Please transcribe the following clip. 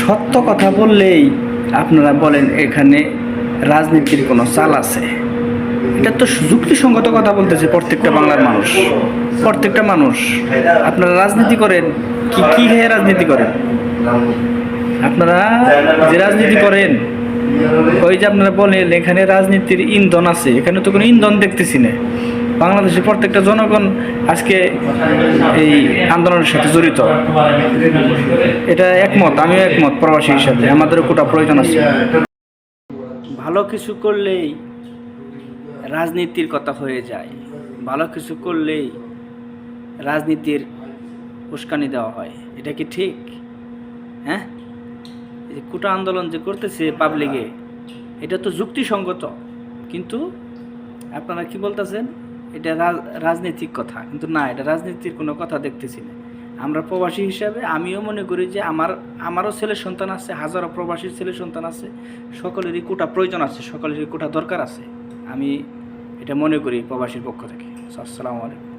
সত্য কথা বললেই আপনারা বলেন এখানে রাজনীতির কোনো চাল আছে। এটা তো যুক্তিসঙ্গত কথা বলতেছে প্রত্যেকটা বাংলার মানুষ। প্রত্যেকটা মানুষ। আপনারা রাজনীতি করেন, কি কি হয়ে রাজনীতি করেন? আপনারা যে রাজনীতি করেন, ওই যে আপনারা বলেন এখানে রাজনীতির ইন্ধন আছে, এখানে তো কোনো ইন্ধন দেখতেছি না। বাংলাদেশের প্রত্যেকটা জনগণ আজকে এই আন্দোলনের সাথে জড়িত। এটা একমত, আমিও একমত প্রবাসী হিসাবে আমাদেরও কোটা প্রয়োজন আছে। ভালো কিছু করলেই রাজনীতির কথা হয়ে যায়, ভালো কিছু করলেই রাজনীতির উস্কানি দেওয়া হয়, এটা কি ঠিক? হ্যাঁ? যে কোটা আন্দোলন যে করতেছে পাবলিকে এটা তো যুক্তিসঙ্গত, কিন্তু আপনারা কি বলতেছেন? এটা রাজ- রাজনৈতিক কথা, কিন্তু না, এটা রাজনীতির কোনো কথা দেখতেছি না। আমরা প্রবাসী হিসাবে আমিও মনে করি যে আমার, আমারও ছেলে সন্তান আছে, হাজারো প্রবাসীর ছেলে সন্তান আছে, সকলেরই কোটা প্রয়োজন আছে, সকলেরই কোটা দরকার আছে। আমি এটা মনে করি প্রবাসীর পক্ষ থেকে। আসসালামু আলাইকুম।